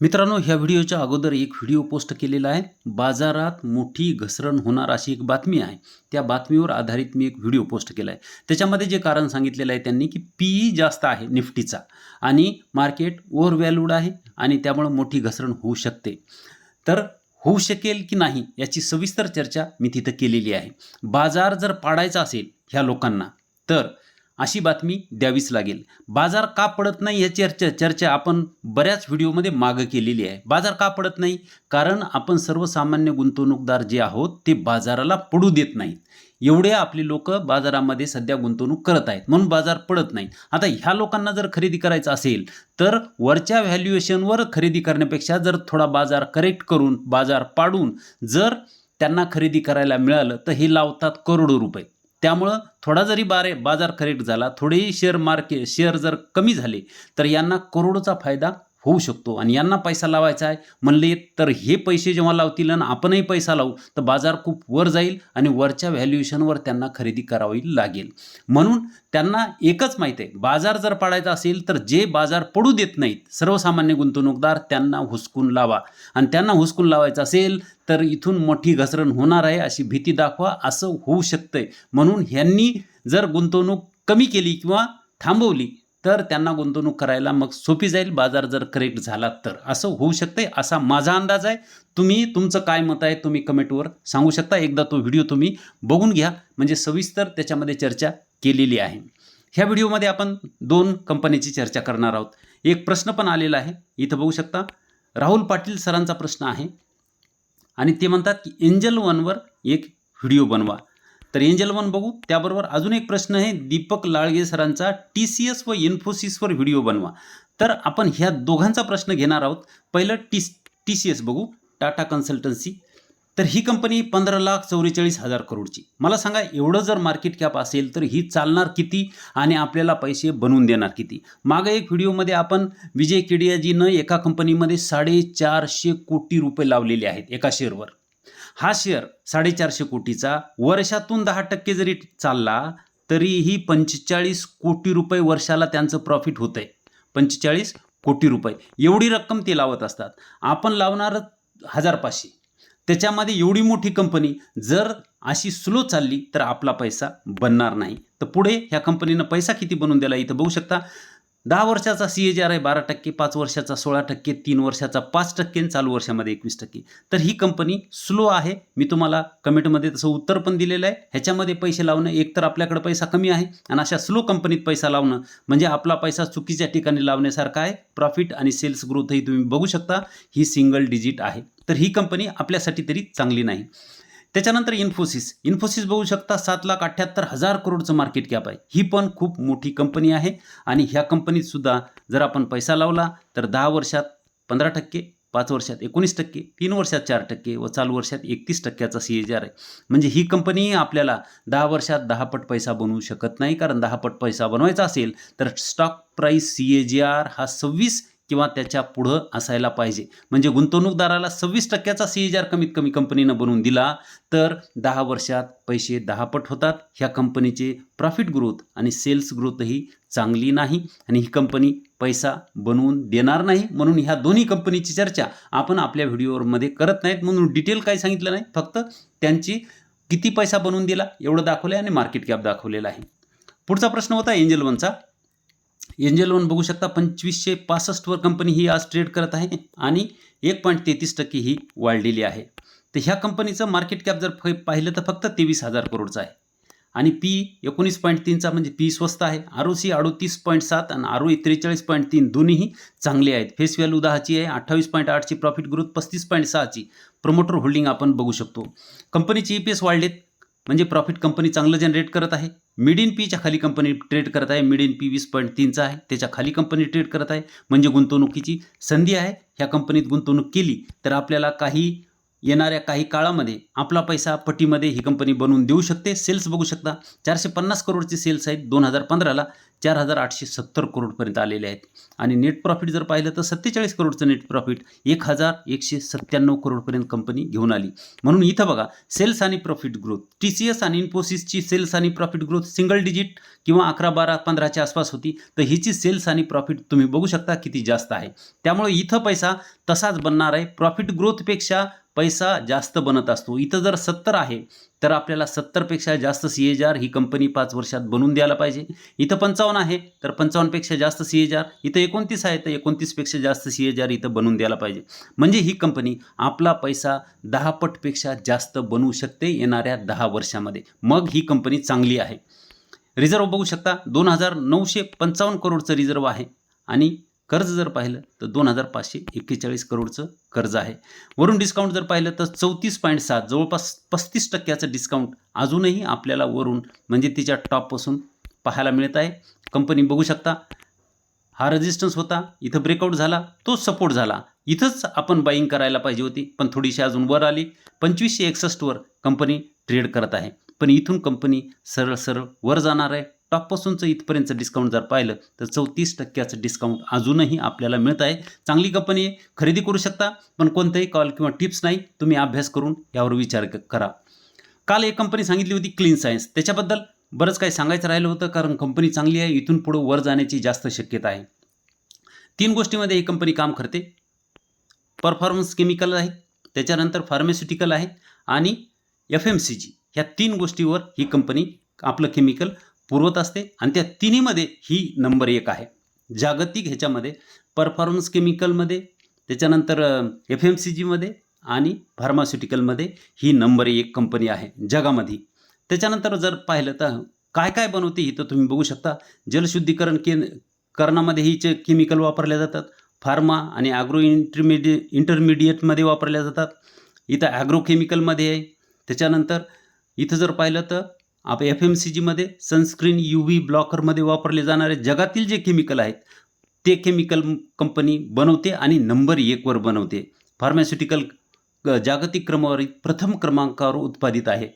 मित्रांनो ह्या व्हिडिओच्या अगोदर एक व्हिडिओ पोस्ट केलेला आहे. बाजारात मोठी घसरण होणार अशी एक बातमी आहे. त्या बातमीवर आधारित मी एक व्हिडिओ पोस्ट केला आहे. त्याच्यामध्ये जे कारण सांगितलेलं आहे त्यांनी की पीई जास्त आहे निफ्टीचा आणि मार्केट ओव्हर व्हॅल्यूड आहे आणि त्यामुळं मोठी घसरण होऊ शकते. तर होऊ शकेल की नाही याची सविस्तर चर्चा मी तिथं केलेली आहे. बाजार जर पाडायचा असेल ह्या लोकांना तर अशी बातमी द्यावीच लागेल. बाजार का पडत नाही या चर्चा चर्चा आपण बऱ्याच व्हिडिओमध्ये मागं केलेली आहे. बाजार का पडत नाही? कारण आपण सर्वसामान्य गुंतवणूकदार जे आहोत ते बाजाराला पडू देत नाहीत. एवढे आपले लोक बाजारामध्ये सध्या गुंतवणूक करत आहेत. म्हणून बाजार पडत नाही. आता ह्या लोकांना जर खरेदी करायचं असेल तर वरच्या व्हॅल्युएशनवर खरेदी करण्यापेक्षा जर थोडा बाजार करेक्ट करून बाजार पाडून जर त्यांना खरेदी करायला मिळालं तर हे लावतात करोडो रुपये. त्यामुळं थोडा जरी बारे बाजार करेक्ट झाला थोडेही शेअर मार्केट शेअर जर कमी झाले तर यांना करोडोचा फायदा होऊ शकतो. आणि यांना पैसा लावायचा आहे. म्हणले तर हे पैसे जेव्हा लावतील आणि आपणही पैसा लावू तर बाजार खूप वर जाईल आणि वरच्या व्हॅल्युएशनवर त्यांना खरेदी करावी लागेल. म्हणून त्यांना एकच माहीत आहे. बाजार जर पाडायचा असेल तर जे बाजार पडू देत नाहीत सर्वसामान्य गुंतवणूकदार त्यांना हुसकून लावा. आणि त्यांना हुसकून लावायचं असेल तर इथून मोठी घसरण होणार आहे अशी भीती दाखवा असं होऊ शकतंय. म्हणून ह्यांनी जर गुंतवणूक कमी केली किंवा थांबवली तर त्यांना गुंतवणूक करायला मग सोपी जाईल बाजार जर करेक्ट झाला तर. असं होऊ शकते असा माझा अंदाज आहे. तुम्ही तुमचं काय मत आहे तुम्ही कमेंटवर सांगू शकता. एकदा तो व्हिडिओ तुम्ही बघून घ्या. म्हणजे सविस्तर त्याच्यामध्ये चर्चा केलेली आहे. ह्या व्हिडिओमध्ये आपण दोन कंपनीची चर्चा करणार आहोत. एक प्रश्न पण आलेला आहे. इथं बघू शकता. राहुल पाटील सरांचा प्रश्न आहे. आणि ते म्हणतात की एंजल वनवर एक व्हिडिओ बनवा. तर एंजल वन बघू. त्याबरोबर अजून एक प्रश्न आहे. दीपक लाळगे सरांचा टी सी एस व इन्फोसिसवर व्हिडिओ बनवा. तर आपण ह्या दोघांचा प्रश्न घेणार आहोत. पहिलं टी टी सी एस बघू. टाटा कन्सल्टन्सी. तर ही कंपनी पंधरा लाख चौवेचाळीस हजार करोडची. मला सांगा एवढं जर मार्केट कॅप असेल तर ही चालणार किती आणि आपल्याला पैसे बनवून देणार किती? मागं एक व्हिडिओमध्ये आपण विजय केडियाजीनं एका कंपनीमध्ये साडेचारशे कोटी रुपये लावलेले आहेत एका शेअरवर. हा शेअर साडेचारशे कोटीचा वर्षातून दहा टक्के जरी चालला तरीही पंचेचाळीस कोटी रुपये वर्षाला त्यांचं प्रॉफिट होतं आहे पंचेचाळीस कोटी रुपये. एवढी रक्कम ते लावत असतात. आपण लावणार हजार पाचशे त्याच्यामध्ये एवढी मोठी कंपनी जर अशी स्लो चालली तर आपला पैसा बनणार नाही. तर पुढे ह्या कंपनीनं पैसा किती बनवून दिला इथं बघू शकता. दहा वर्षाचा सी ए जी आर आहे बारा टक्के पाच वर्षाचा सोळा टक्के तीन वर्षाचा पाच टक्के आणि चालू वर्षामध्ये एकवीस टक्के. तर ही कंपनी स्लो आहे. मी तुम्हाला कमेंटमध्ये तसं उत्तर पण दिलेलं आहे. ह्याच्यामध्ये पैसे लावणं एकतर आपल्याकडे पैसा कमी आहे आणि अशा स्लो कंपनीत पैसा लावणं म्हणजे आपला पैसा चुकीच्या ठिकाणी लावण्यासारखा आहे. प्रॉफिट आणि सेल्स ग्रोथही तुम्ही बघू शकता. ही सिंगल डिजिट आहे. तर ही कंपनी आपल्यासाठी तरी चांगली नाही. त्याच्यानंतर इन्फोसिस. इन्फोसिस बघू शकता सात लाख अठ्ठ्याहत्तर हजार करोडचं मार्केट कॅप आहे. ही पण खूप मोठी कंपनी आहे आणि ह्या कंपनीत सुद्धा जर आपण पैसा लावला तर दहा वर्षात पंधरा टक्के पाच वर्षात एकोणीस टक्के तीन वर्षात चार टक्के व चालू वर्षात एकतीस टक्क्याचा सी ए जी आर आहे. म्हणजे ही कंपनी आपल्याला दहा वर्षात दहा पट पैसा बनवू शकत नाही. कारण दहा पट पैसा बनवायचा असेल तर stock price C A G R हा सव्वीस किंवा त्याच्या पुढं असायला पाहिजे. म्हणजे गुंतवणूकदाराला सव्वीस टक्क्याचा सी एच आर कमीत कमी कंपनीनं बनवून दिला तर दहा वर्षात पैसे दहा पट होतात. ह्या कंपनीचे प्रॉफिट ग्रोथ आणि सेल्स ग्रोथही चांगली नाही आणि ही कंपनी पैसा बनवून देणार नाही म्हणून ह्या दोन्ही कंपनीची चर्चा आपण आपल्या व्हिडिओमध्ये करत नाहीत म्हणून डिटेल काही सांगितलं नाही. फक्त त्यांची किती पैसा बनवून दिला एवढं दाखवलं आहे आणि मार्केट कॅप दाखवलेला आहे. पुढचा प्रश्न होता एंजल वनचा. एंजल लोन बघू शकता पंचवीसशे पासष्टवर कंपनी ही आज ट्रेड करत आहे आणि एक पॉईंट तेहतीस टक्के ही वाढलेली आहे. तर ह्या कंपनीचं मार्केट कॅप जर पाहिलं तर फक्त तेवीस हजार करोडचं आहे. आणि पी एकोणीस पॉईंट तीनचा म्हणजे पी स्वस्त आहे. आर ओ सी अडोतीस पॉईंट सात आणि आर ओ ई त्रेचाळीस पॉईंट तीन दोन्हीही चांगले आहेत. फेस व्हॅल्यू दहाची आहे अठ्ठावीस पॉईंट आठची प्रॉफिट ग्रोथ पस्तीस पॉईंट सहाची प्रमोटर होल्डिंग आपण बघू शकतो. कंपनीचे ई पी एस वाढलेत. म्हणजे प्रॉफिट कंपनी चांगलं जनरेट करत आहे. मिड इन पीच्या खाली कंपनी ट्रेड करत आहे. मिड इन पी वीस पॉईंट तीनचा आहे. त्याच्याखाली कंपनी ट्रेड करत आहे. म्हणजे गुंतवणुकीची संधी आहे. ह्या कंपनीत गुंतवणूक केली तर आपल्याला काही येणाऱ्या काही काळामध्ये आपला पैसा पटीमध्ये ही कंपनी बनवून देऊ शकते. सेल्स बघू शकता. चारशे पन्नास करोडचे सेल्स आहेत. दोन हजार पंधराला चार हजार आठशे सत्तर करोडपर्यंत आलेले आहेत. आणि नेट प्रॉफिट जर पाहिलं तर सत्तेचाळीस करोडचं नेट प्रॉफिट एक हजार एकशे सत्त्याण्णव करोडपर्यंत कंपनी घेऊन आली. म्हणून इथं बघा सेल्स आणि profit growth T C S आणि इन्फोसिसची सेल्स आणि प्रॉफिट ग्रोथ सिंगल डिजिट किंवा अकरा बारा पंधराच्या आसपास होती तर हिची सेल्स आणि प्रॉफिट तुम्ही बघू शकता किती जास्त आहे. त्यामुळे इथं पैसा तसाच बनणार आहे. प्रॉफिट ग्रोथपेक्षा पैसा जास्त बनत असतो. इथं जर सत्तर आहे तर आपल्याला सत्तरपेक्षा जास्त सी एच आर ही कंपनी पाच वर्षात बनवून द्यायला पाहिजे. इथं पंचावन्न आहे तर पंचावन्नपेक्षा जास्त सी एच आर इथं एकोणतीस आहे तर एकोणतीसपेक्षा जास्त सी एच आर इथं बनवून द्यायला पाहिजे. म्हणजे ही कंपनी आपला पैसा दहा पटपेक्षा जास्त बनवू शकते येणाऱ्या दहा वर्षामध्ये. मग ही कंपनी चांगली आहे. रिझर्व बघू शकता. दोन हजार नऊशे पंचावन्न करोडचं रिझर्व आहे. आणि कर्ज जर पाहिलं तर दोन हजार पाचशे एक्केचाळीस करोडचं कर्ज आहे. वरून डिस्काउंट जर पाहिलं तर चौतीस पॉईंट सात जवळपास पस्तीस टक्क्याचं डिस्काउंट अजूनही आपल्याला वरून म्हणजे तिच्या टॉपपासून पाहायला मिळत आहे. कंपनी बघू शकता. हा रेजिस्टन्स होता. इथं ब्रेकआउट झाला. तो सपोर्ट झाला. इथंच आपण बाईंग करायला पाहिजे होती. पण थोडीशी अजून वर आली. पंचवीसशे एकसष्टवर कंपनी ट्रेड करत आहे. पण इथून कंपनी सरळ सरळ वर जाणार आहे. टॉपपासूनचं इथपर्यंतचं डिस्काउंट जर पाहिलं तर चौतीस टक्क्याचं डिस्काउंट अजूनही आपल्याला मिळत आहे. चांगली कंपनी आहे खरेदी करू शकता पण कोणताही कॉल किंवा टिप्स नाही तुम्ही अभ्यास करून यावर विचार करा. काल एक कंपनी सांगितली होती क्लीन सायन्स त्याच्याबद्दल बरंच काही सांगायचं राहिलं होतं कारण कंपनी चांगली आहे इथून पुढं वर जाण्याची जास्त शक्यता आहे. तीन गोष्टीमध्ये ही कंपनी काम करते. परफॉर्मन्स केमिकल आहे त्याच्यानंतर फार्मास्युटिकल आहे आणि एफ एम सी जी ह्या तीन गोष्टीवर ही कंपनी आपलं केमिकल पुरवत असते आणि त्या तिन्हीमध्ये ही नंबर एक आहे. जागतिक ह्याच्यामध्ये परफॉर्मन्स केमिकलमध्ये त्याच्यानंतर एफ एम सी जीमध्ये आणि फार्मास्युटिकलमध्ये ही नंबर एक कंपनी आहे जगामध्ये. त्याच्यानंतर जर पाहिलं तर काय काय बनवते ही तर तुम्ही बघू शकता. जलशुद्धीकरण के करणामध्ये हिचे केमिकल वापरल्या जातात फार्मा आणि ॲग्रो इंटरमिडिए इंटरमिडिएटमध्ये वापरल्या जातात. इथं ॲग्रोकेमिकलमध्ये आहे. त्याच्यानंतर इथं जर पाहिलं तर आप एफ एम सी जीमध्ये सनस्क्रीन यू व्ही ब्लॉकरमध्ये वापरले जाणारे जगातील जे केमिकल आहेत ते केमिकल कंपनी बनवते आणि नंबर एकवर बनवते. फार्मास्युटिकल जागतिक क्रमवारीत प्रथम क्रमांकावर उत्पादित आहे.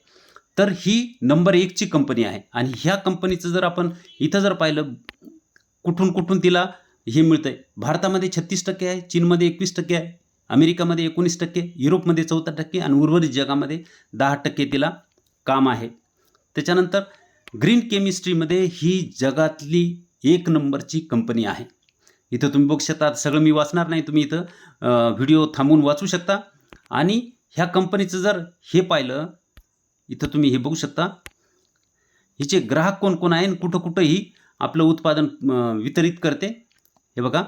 तर ही नंबर एकची कंपनी आहे. आणि ह्या कंपनीचं जर आपण इथं जर पाहिलं कुठून कुठून तिला हे मिळतं आहे भारतामध्ये छत्तीस टक्के आहे चीनमध्ये एकवीस टक्के आहे अमेरिकामध्ये एकोणीस टक्के युरोपमध्ये चौदा टक्के आणि उर्वरित जगामध्ये दहा टक्के तिला काम आहे. त्याच्यानंतर ग्रीन केमिस्ट्रीमध्ये ही जगातली एक नंबरची कंपनी आहे. इथं तुम्ही बघू शकता सगळं मी वाचणार नाही तुम्ही इथं व्हिडिओ थांबून वाचू शकता. आणि ह्या कंपनीचं जर हे पाहिलं इथं तुम्ही हे बघू शकता. हिचे ग्राहक कोण कोण आहे आणि कुठं कुठं ही आपलं उत्पादन वितरित करते. हे बघा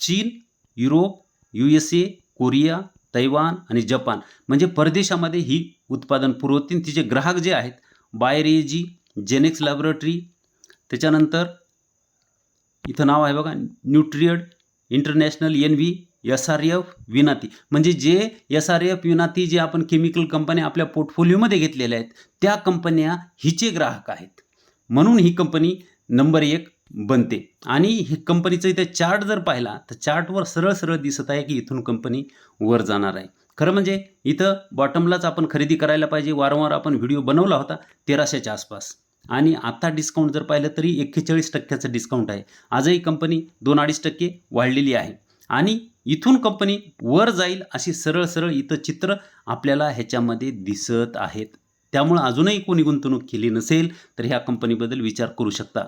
चीन Europe U S A Korea Taiwan आणि जपान. म्हणजे परदेशामध्ये ही उत्पादन पुरवतील. तिचे ग्राहक जे आहेत बायरेजी जेनेक्स लॅबोरेटरी त्याच्यानंतर इथं नाव आहे बघा Nutriad international N V S R F विनाती. म्हणजे जे एस आर एफ विनाती जे आपण केमिकल कंपन्या आपल्या पोर्टफोलिओमध्ये घेतलेल्या आहेत त्या कंपन्या हिचे ग्राहक आहेत. म्हणून ही कंपनी नंबर एक बनते. आणि हे कंपनीचं इथे चार्ट जर पाहिला तर चार्टवर सरळ सरळ दिसत आहे की इथून कंपनी वर जाणार आहे. खरं म्हणजे इथं बॉटमलाच आपण खरेदी करायला पाहिजे. वारंवार आपण व्हिडिओ बनवला होता तेराशेच्या आसपास. आणि आता डिस्काउंट जर पाहिलं तरी एक्केचाळीस टक्क्याचं डिस्काउंट आहे. आजही कंपनी दोन अडीच टक्के वाढलेली आहे. आणि इथून कंपनी वर जाईल अशी सरळ सरळ इथं चित्र आपल्याला ह्याच्यामध्ये दिसत आहेत. त्यामुळं अजूनही कोणी गुंतवणूक केली नसेल तर ह्या कंपनीबद्दल विचार करू शकता.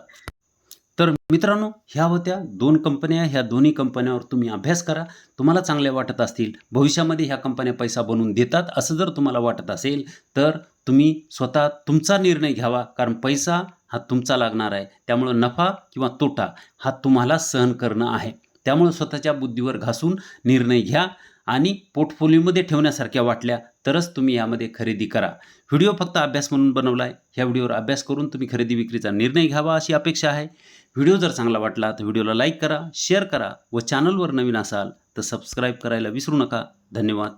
तर मित्रांनो ह्या होत्या दोन कंपन्या ह्या दोन्ही कंपन्यावर तुम्ही अभ्यास करा. तुम्हाला चांगल्या वाटत असतील भविष्यामध्ये ह्या कंपन्या पैसा बनवून देतात असं जर तुम्हाला वाटत असेल तर तुम्ही स्वतः तुमचा निर्णय घ्यावा कारण पैसा हा तुमचा लागणार आहे. त्यामुळं नफा किंवा तोटा हा तुम्हाला सहन करणं आहे. त्यामुळं स्वतःच्या बुद्धीवर घासून निर्णय घ्या. आणि पोर्टफोलिओमध्ये ठेवण्यासारख्या वाटल्या तरच तुम्ही यामध्ये खरेदी करा. व्हिडिओ फक्त अभ्यास म्हणून बनवला आहे ह्या व्हिडिओवर अभ्यास करून तुम्ही खरेदी विक्रीचा निर्णय घ्यावा अशी अपेक्षा आहे. व्हिडिओ जर चांगला वाटला तर व्हिडिओला लाईक करा शेअर करा व चॅनलवर नवीन असाल तर सबस्क्राईब करायला विसरू नका. धन्यवाद.